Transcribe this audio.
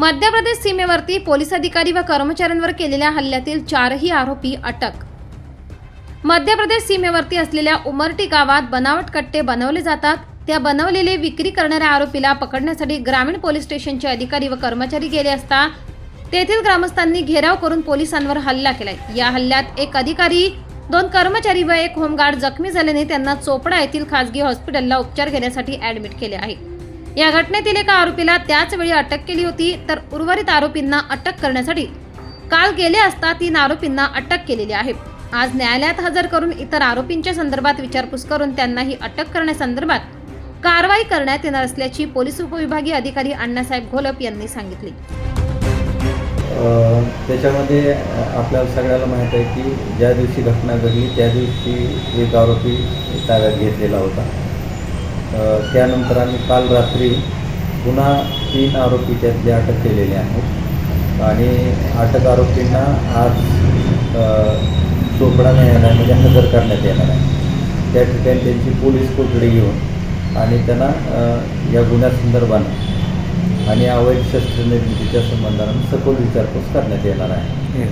Madhya Pradesh सीमेवरती police अधिकारी व कर्मचाऱ्यांवर केलेल्या हल्ल्यातील चारही आरोपी अटक. मध्य प्रदेश सीमेवरती असलेल्या उमरटी गावात बनावट कट्टे बनवले जातात. त्या बनवलेले विक्री करणाऱ्या आरोपीला पकडण्यासाठी ग्रामीण पोलीस स्टेशनचे अधिकारी व कर्मचारी गेले असता तेथील ग्रामस्थांनी घेराव करून पोलिसांवर हल्ला केलाय. या हल्ल्यात एक अधिकारी दोन कर्मचारी व एक होमगार्ड जखमी झाल्याने त्यांना चोपडा येथील खासगी हॉस्पिटलला उपचार घेण्यासाठी ऍडमिट केले आहे. या घटनेतील एका आरोपीला त्याच वेळी अटक केली होती तर उर्वरित आरोपींना अटक करण्यासाठी काल गेले असता तीन आरोपींना अटक केलेली आहे. आज न्यायालयात हजर करून इतर आरोपींच्या संदर्भात विचारपूस करून त्यांनाही अटक करण्यासंदर्भात कारवाई करण्यात येणार असल्याची पोलीस उपविभागीय अधिकारी अण्णासाहेब घोलप यांनी सांगितले. त्याच्यामध्ये आपल्याला सगळ्याला माहीत आहे की ज्या दिवशी घटना घडली त्या दिवशी एक आरोपी ताब्यात घेतलेला होता. त्यानंतर आम्ही काल रात्री पुन्हा तीन आरोपी त्यातले अटक केलेले आहेत. आणि अटक आरोपींना आज चोपडा न्यायालयामध्ये म्हणजे हजर करण्यात येणार आहे. त्या ठिकाणी त्यांची पोलीस कोठडी घेऊन आणि त्यांना या गुन्ह्यासंदर्भानं आणि अवैध शस्त्र निर्मितीच्या संबंधानं सखोल विचारपूस करण्यात येणार आहे.